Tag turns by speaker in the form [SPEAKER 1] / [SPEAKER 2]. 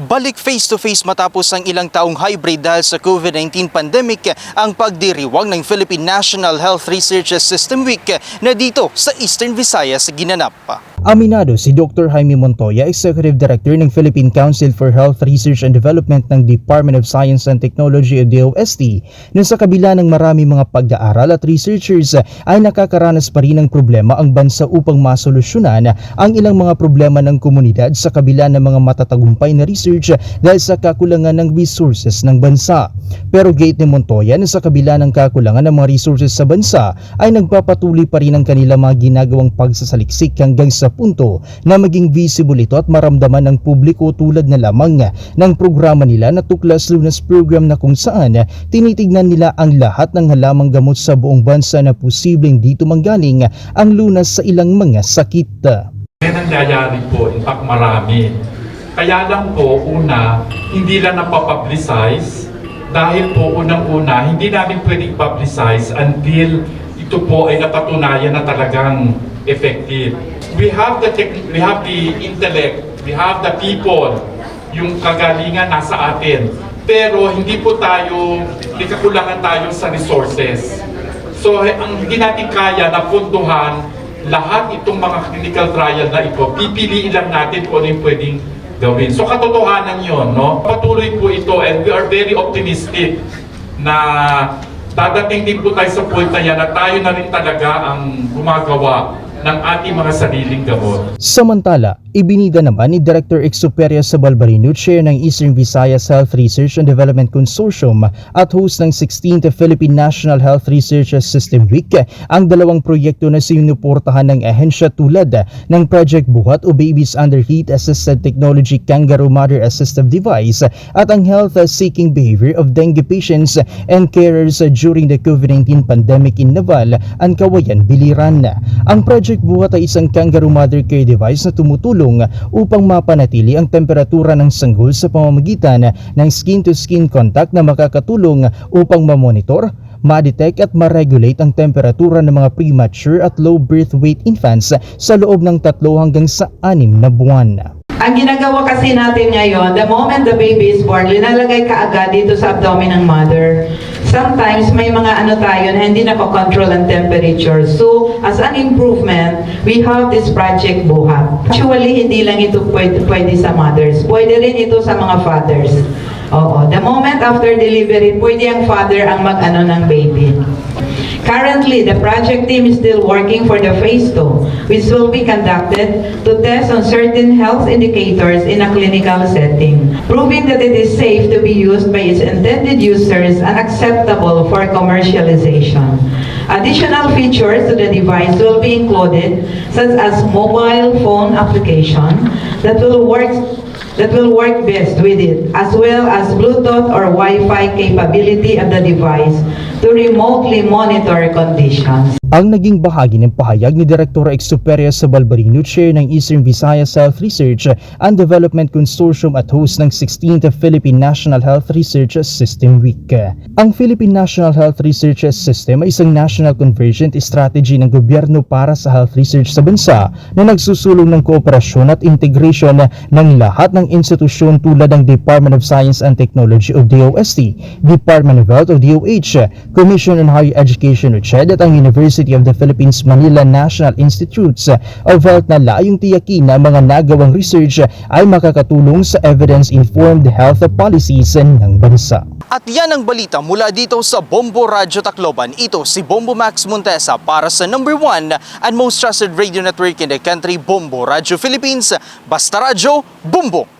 [SPEAKER 1] Balik face-to-face matapos ang ilang taong hybrid dahil sa COVID-19 pandemic ang pagdiriwang ng Philippine National Health Research System Week na dito sa Eastern Visayas ginanap. Aminado si Dr. Jaime Montoya, Executive Director ng Philippine Council for Health Research and Development ng Department of Science and Technology o DOST na sa kabila ng marami mga pag-aaral at researchers ay nakakaranas pa rin ng problema ang bansa upang masolusyonan ang ilang mga problema ng komunidad sa kabila ng mga matatagumpay na research dahil sa kakulangan ng resources ng bansa. Pero gate ni Montoya na sa kabila ng kakulangan ng mga resources sa bansa ay nagpapatuloy pa rin ang kanilang mga ginagawang pagsasaliksik hanggang sa punto na maging visible ito at maramdaman ng publiko tulad na lamang ng programa nila na Tuklas Lunas Program na kung saan tinitignan nila ang lahat ng halamang gamot sa buong bansa na posibleng dito manggaling ang lunas sa ilang mga sakit.
[SPEAKER 2] May nangyayari po, in fact marami. Kaya lang po, una, hindi lang napapublicize dahil po unang-una, hindi namin pwedeng publicize until ito po ay napatunayan na talagang effective. We have the we have the intellect, we have the people, yung kagalingan nasa atin. Pero hindi po tayo, hindi kakulangan tayo sa resources. So eh, ang hindi natin kaya na puntuhan lahat itong mga clinical trial na ito, pipiliin lang natin kung ano yung pwedeng gawin. So katotohanan yon, no? Patuloy po ito and we are very optimistic na dadating din po tayo sa point na yan na tayo na rin talaga ang gumagawa ng ating mga sariling gamot.
[SPEAKER 1] Samantala, ibinida naman ni Director Exuperia sa Balbarino, Chair ng Eastern Visayas Health Research and Development Consortium at host ng 16th Philippine National Health Research System Week ang dalawang proyekto na sinuportahan ng ahensya tulad ng Project Buhat o Babies Under Heat Assisted Technology Kangaroo Mother Assistive Device at ang Health Seeking Behavior of Dengue Patients and Carers during the COVID-19 pandemic in Naval, Ankawayan, Biliran. Ang Project Buhat ay isang kangaroo mother care device na tumutulong upang mapanatili ang temperatura ng sanggol sa pamamagitan ng skin-to-skin contact na makakatulong upang mamonitor, ma-detect at ma-regulate ang temperatura ng mga premature at low birth weight infants sa loob ng tatlo hanggang sa anim na buwan.
[SPEAKER 3] Ang ginagawa kasi natin ngayon, the moment the baby is born, linalagay ka agad dito sa abdomen ng mother. Sometimes may mga ano tayo na hindi nako-control ang temperature. So, as an improvement, we have this project Buhat. Actually, hindi lang ito pwede, pwede sa mothers. Pwede rin ito sa mga fathers. Oo. The moment after delivery, pwede ang father ang mag-ano ng baby. Currently, the project team is still working for the phase 2, which will be conducted to test on certain health indicators in a clinical setting, proving that it is safe to be used by its intended users and acceptable for commercialization. Additional features to the device will be included, such as mobile phone application that will work that will work best with it, as well as Bluetooth or Wi-Fi capability of the device to remotely monitor conditions.
[SPEAKER 1] Ang naging bahagi ng pahayag ni Direktora Exuperia sa Balbarino, Chair ng Eastern Visayas Health Research and Development Consortium at host ng 16th Philippine National Health Research System Week. Ang Philippine National Health Research System ay isang national convergent strategy ng gobyerno para sa health research sa bansa na nagsusulong ng kooperasyon at integration ng lahat ng institusyon tulad ng Department of Science and Technology o DOST, Department of Health o DOH, Commission on Higher Education o CHED at ang University of the Philippines Manila National Institutes of Health na layong tiyakin na mga nagawang research ay makakatulong sa evidence-informed health policies ng bansa. At yan ang balita mula dito sa Bombo Radyo Tacloban. Ito si Bombo Max Montesa para sa number one and most trusted radio network in the country, Bombo Radyo Philippines. Basta Radyo, Bombo!